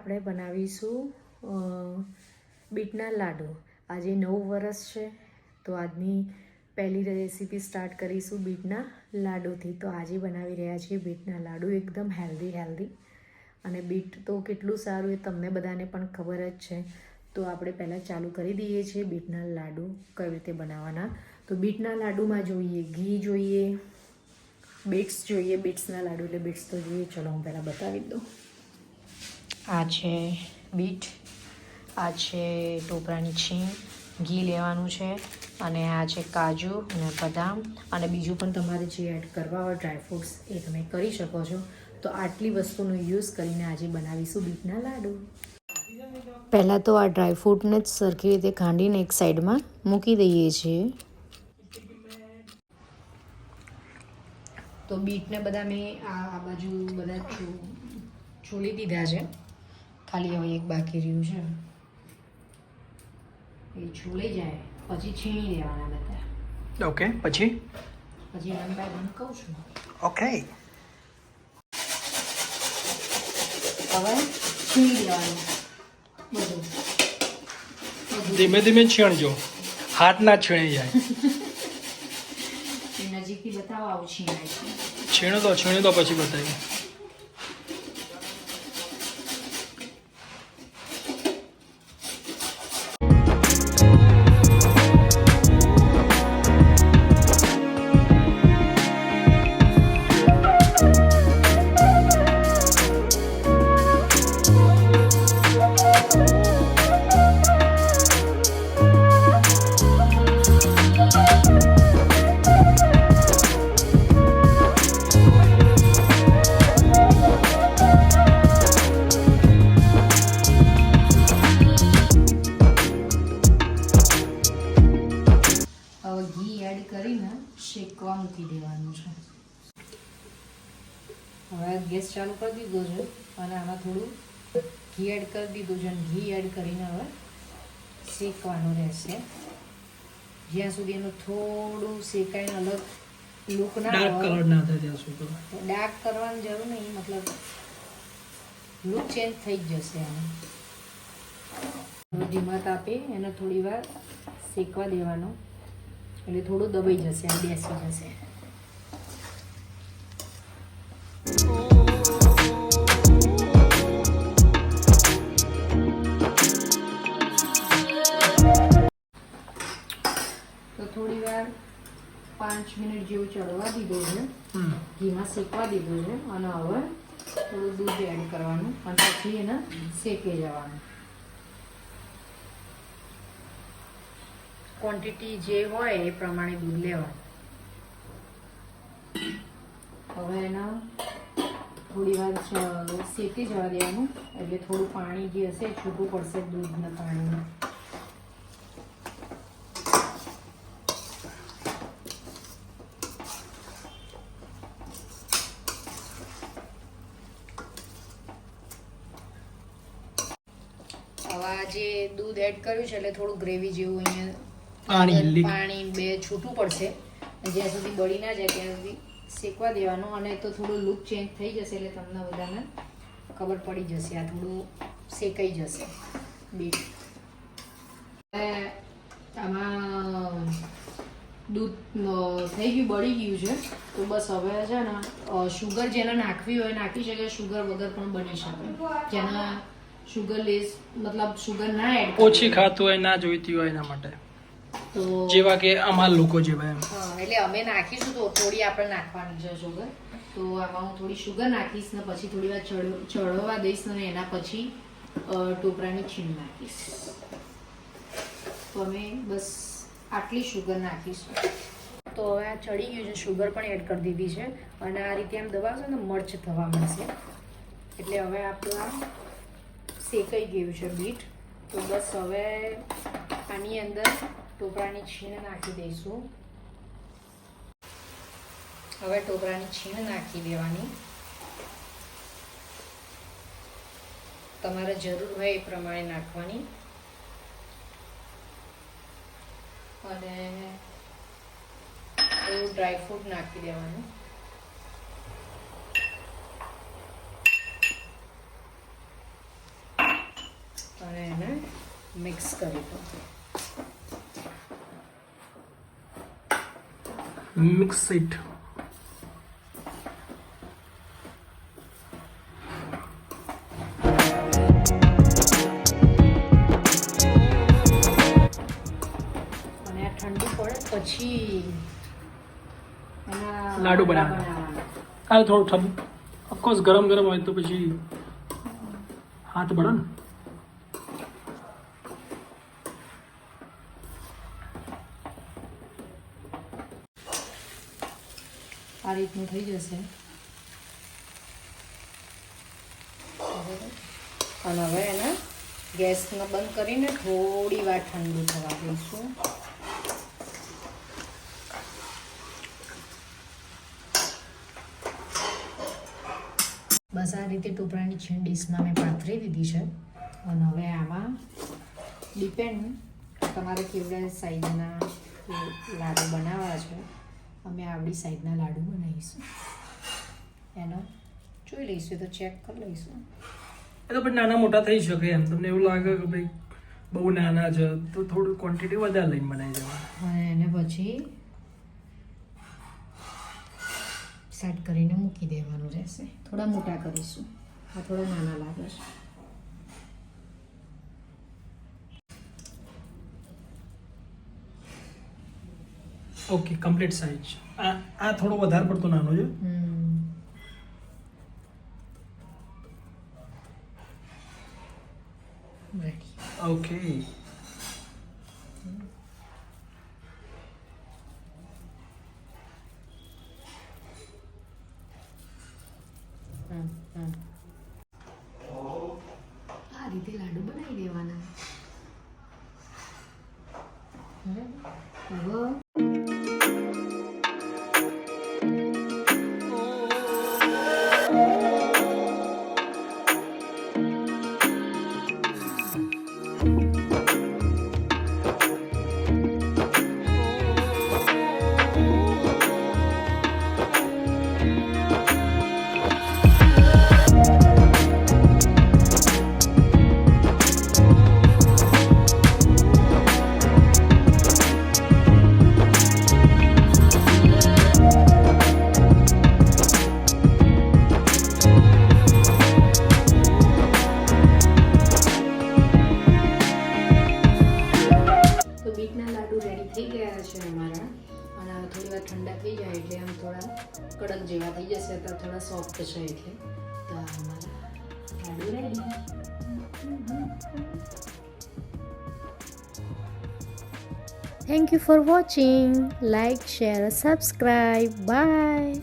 આપણે બનાવીશું બીટના લાડુ. આજે નવું વરસ છે, તો આજની પહેલી રેસીપી સ્ટાર્ટ કરીશું બીટના લાડુથી. તો આજે બનાવી રહ્યા છીએ બીટના લાડુ, એકદમ હેલ્ધી હેલ્ધી. અને બીટ તો કેટલું સારું એ તમને બધાને પણ ખબર જ છે. તો આપણે પહેલાં ચાલુ કરી દઈએ છીએ બીટના લાડુ કઈ રીતે બનાવવાના. તો બીટના લાડુમાં જોઈએ, ઘી જોઈએ બીટ્સ જોઈએ બીટ્સના લાડુ એટલે બીટ્સ તો જોઈએ. ચલો, હું પહેલાં બતાવી દઉં. આ છે બીટ, આ છે ટોપરાની છીણ, ઘી લેવાનું છે અને આ છે કાજુ અને બદામ. અને બીજું પણ તમારે જે એડ કરવા હોય ડ્રાયફ્રૂટ્સ એ તમે કરી શકો છો. તો આટલી વસ્તુનો યુઝ કરીને આજે બનાવીશું બીટના લાડુ. પહેલાં તો આ ડ્રાયફ્રૂટને જ સરખી રીતે ખાંડીને એક સાઈડમાં મૂકી દઈએ છીએ. તો બીટને બધા મેં આ બાજુ બધા છોલી દીધા છે. ખાલી હવે એક બાકી રહ્યું છે. એ છોલાઈ જાય. પછી છીણી દેવાના બધા. ઓકે પછી? પછી વન બાય કહું છું. ઓકે હવે છીણી દેવાનું. બધું. ધીમે ધીમે છીણજો. હાથ ના છીણી જાય. નજીકથી બતાવો આવું છીણાય છે. છીણો તો છીણી તો પછી બતાવી ઘી એડ કરીને શેકવા મૂકી દેવાનું છે. હવે ગેસ ચાલુ કરી દીધો છે અને આમાં થોડું ઘી એડ કરી દીધું છે અને ઘી એડ કરીને હવે શેકવાનું રહેશે. જ્યાં સુધી એનું થોડું શેકાઈને અલગ લુક ના ડાર્ક કલર ના થાય ત્યાં સુધી ડાર્ક કરવાની જરૂર નહીં મતલબ લુક ચેન્જ થઈ જ જશે એનો ધીમા તાપે એને થોડી વાર શેકવા દેવાનો. એટલે થોડું દબાઈ જશે બેસી જશે. તો થોડી વાર પાંચ મિનિટ જેવું ચડવા દીધું છે. હમ. ઘીમાં શેકવા દીધું છે અને હવે થોડું દૂધ એડ કરવાનું અને પછી એને શેકી જવાનું. ક્વોન્ટિટી જે હોય એ પ્રમાણે દૂધ લેવાનું. હવે એના થોડી વાર શેકી જવા દેવાનું, એટલે થોડું પાણી જે હશે છૂટું પડશે દૂધના પાણીમાં. હવે જે દૂધ એડ કર્યું છે, એટલે થોડું ગ્રેવી જેવું અહીંયા પાણી પાણી બે છૂટું પડશે. જ્યાં સુધી બળી ના જાય ત્યાં સુધી શેકવા દેવાનું. અને તો થોડું લુક ચેન્જ થઈ જશે એટલે તમને બધાને ખબર પડી જશે. આ થોડું શેકાઈ જશે. બીટ આમાં દૂધ થઈ ગયું બળી ગયું છે. તો બસ હવે છે ને શુગર જેને નાખવી હોય નાખી શકે શુગર વગર પણ બની શકે. જેને શુગર લેસ મતલબ શુગર ના એડ ઓછી ખાતું હોય ના જોઈતી હોય એના માટે. જેવા કે અમાર લોકો જેવા એમ. એટલે અમે નાખીશું તો થોડી આપણે નાખવાની છે સુગર તો આમાં હું થોડી સુગર નાખીશ ને પછી થોડી વાર ચડવા દઈશ ને એના પછી ટોપરાની છીણ નાખીશ. તો અમે બસ આટલી સુગર નાખીશું. તો હવે આ ચડી ગયું છે સુગર પણ એડ કરી દીધી છે. અને આ રીતે આમ દબાવશો ને મર્ચ થવા મળશે એટલે હવે આપણું આ શેકાઈ ગયું છે બીટ તો બસ હવે આની અંદર ટોપરાની છીણ નાખી દઈશું હવે ટોપરાની છીણ નાખી દેવાની તમારે જરૂર હોય એ પ્રમાણે નાખવાની અને થોડું ડ્રાયફ્રૂટ નાખી દેવાનું અને એને મિક્સ કરી દો મિક્સ ઇટ પડે પછી લાડુ બનાવવાના. આ થોડું ઠંડુ ઓફકોર્સ ગરમ ગરમ હોય તો પછી હાથ બળે ને. રીતનું થઈ જશે. અને હવે એને ગેસને બંધ કરીને થોડી વાર ઠંડુ થવા દઈશું. બસ આ રીતે ટોપરાની છીણ ડીશમાં મેં પાથરી દીધી છે. અને હવે આમાં ડિપેન્ડ તમારે કેવડા સાઈઝના લાડુ બનાવવા છે. અમે આવડી સાઈઝના લાડુ બનાવીશું. એનો જોઈ લઈશું તો ચેક કરી લઈશું. એ તો પણ નાના મોટા થઈ શકે એમ. તમને એવું લાગે કે ભાઈ બહુ નાના છે તો થોડું ક્વોન્ટિટી વધારે લઈને બનાવી દેવા અને એને પછી સેટ કરીને મૂકી દેવાનું રહેશે. થોડા મોટા કરીશું. આ થોડા નાના લાગે છે. ઓકે કમ્પ્લીટ સાઇન્સ આ આ થોડો વધારે પડતો નાનો છે ઓકે. આ રીતે લાડુ બનાવી દેવાના. હવે થોડા કડક જેવા થઈ જશે તો થોડા સોફ્ટ છે એટલે તો આ અમારા લાડુ ready Thank you for watching. Like, share, subscribe. Bye.